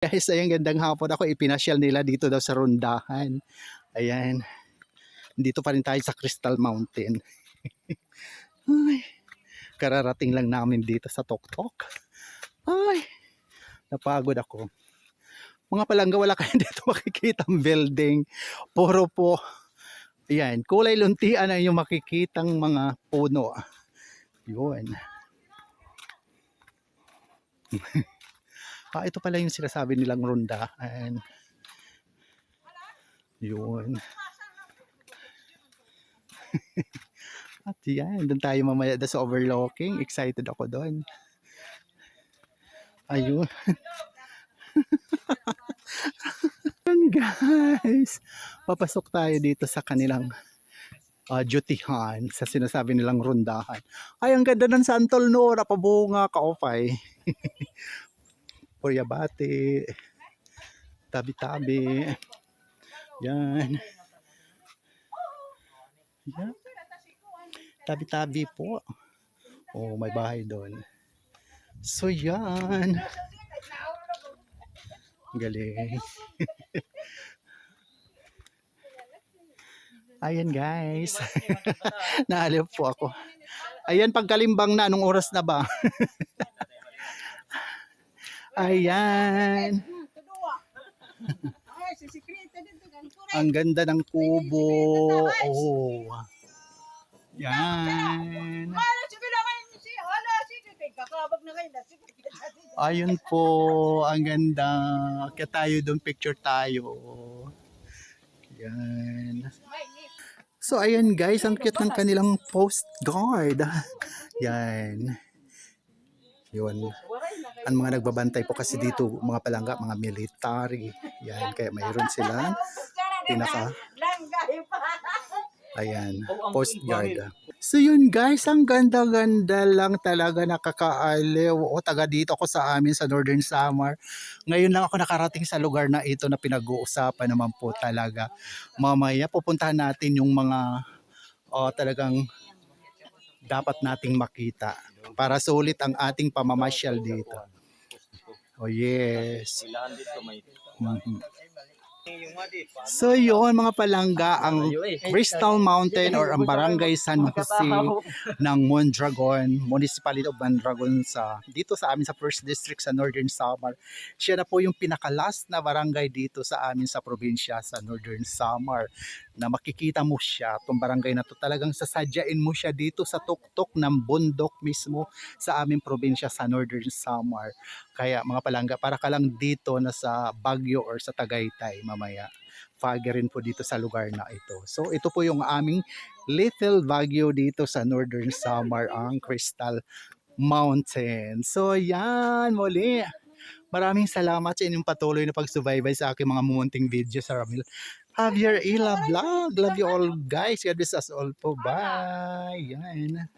Guys, ayun gandang hapon ako. Ipinasyal nila dito daw sa Rondahan. Ayan. Dito pa rin tayo sa Crystal Mountain. Ay, kararating lang namin dito sa Toktok. Ay, napagod ako. Mga palangga, wala kayo dito makikita building. Puro po, ayan, kulay luntian na yung makikitang mga puno. Yun. ah, ito pala yung sinasabi nilang ronda. And, yun. At yan, doon tayo mamaya sa overlooking. Excited ako doon. Ayun. Guys. Papasok tayo dito sa kanilang uh, dutyhan sa sinasabi nilang rundahan. Ay, ang ganda ng santol no. Napabunga, kaopay. Puryabati. Tabi-tabi. Yan. Yan. Tabi-tabi po. Oh, may bahay doon. So, yan. Galing. Ayan guys. Naaliw po ako. Ayan pagkalimbang na. Anong oras na ba? Ayan. Ang ganda ng kubo. Oh. Yan. Ayun po, ang ganda. Kaya tayo doon, picture tayo. Yan. So, ayan guys, ang cute ng kanilang post guard. Yan. Yun. Ang mga nagbabantay po kasi dito, mga palangga, mga military. Yan, kaya mayroon sila pinaka Ayan, post guard. So yun guys, ang ganda-ganda lang talaga nakakaaliw. O taga dito ako sa amin sa Northern Samar. Ngayon lang ako nakarating sa lugar na ito na pinag-uusapan naman po talaga. Mamaya pupuntahan natin yung mga oh, talagang dapat nating makita para sulit ang ating pamamasyal dito. Oh yes. Mhm. So yun mga palangga, ang Crystal Mountain or ang Barangay San Jose ng Mondragon, Municipality of Mondragon sa dito sa amin sa First District sa Northern Samar. Siya na po yung pinaka-last na barangay dito sa amin sa probinsya sa Northern Samar na makikita mo siya, itong barangay na to talagang sasadyain mo siya dito sa tuktok ng bundok mismo sa aming probinsya sa Northern Samar. Kaya mga palangga, para ka lang dito na sa Baguio or sa Tagaytay mamaya. Foggy rin po dito sa lugar na ito. So ito po yung aming Little Baguio dito sa Northern Samar, ang Crystal Mountain. So yan, muli. Maraming salamat sa inyong patuloy na pagsubaybay sa aking mga mumunting video sa Ramil. Javier Ila Vlog. Love you all guys. God bless us all po. Bye. Yan.